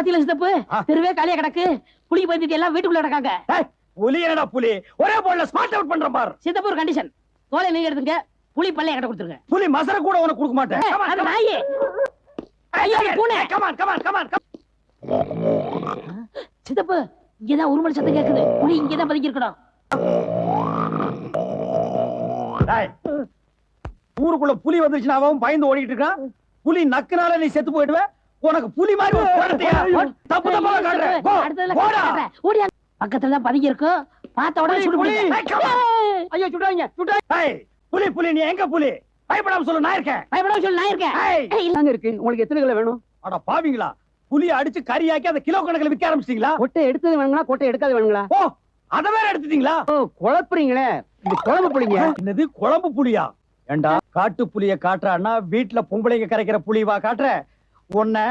பாத்தீங்களா சித்தப்பு. தெருவே காலியா கிடக்கு. புலி பயந்துட்டு எல்லாம் வீட்டுக்குள்ள கிடக்காங்க. புலி என்னடா புலி? ஒரே போல்ல ஸ்மார்ட் அவுட் பண்ற பார். சித்தப்பு ஒரு கண்டிஷன் தோலை நீங்க எடுத்துங்க. புலி பல்ல என்கிட்ட கொடுத்துருங்க. புலி மசர கூட உனக்கு கொடுக்க மாட்டேன். நாயே. ஐயோ, பூனை. On, come on. சித்தப்பு இங்கதான் உருமல் சத்தம் கேக்குது. புலி இங்கதான் பதுங்கி இருக்கணும் ஊருக்குள்ள புலி வந்துச்சுன்னா அவன் பயந்து ஓடிட்டு இருக்கான். புலி நக்குனால நீ செத்து போயிடுவ. உனக்கு புலி மாதிரி? தப்பு தப்பா காட்டுறேன். ஓடியா. பக்கத்துல தான் பதுங்கி இருக்கும் பார்த்த உடனே புலி, சுடு ஐயோ சுடாங்க சுடா புலி புலி நீ எங்க புலி? பயப்படாம சொல்லு நான் இருக்கேன். பயப்படாம சொல்லு நான் இருக்கேன். ஏய். தாங்க இருக்கு? உங்களுக்கு எத்தனை கிலோ வேணும்? அட பாவிங்களா. புலிய அடிச்சு கறியாக்கி அதை கிலோ கணக்குல விக்க ஆரம்பிச்சிட்டீங்களா? கொட்டை எடுத்தது வேணுங்களா? கொட்டை எடுக்காது வேணுங்களா? ஓ அத வேற எடுத்துட்டீங்களா? ஓ குழப்புறீங்களே. இது குழம்பு புளிங்க. என்னது? குழம்பு புலியா ஏண்டா? காட்டு புலிய காட்டுறான்னா வீட்டுல பொம்பளைங்க கரைக்கிற புலிவா காட்டுற. உன்னை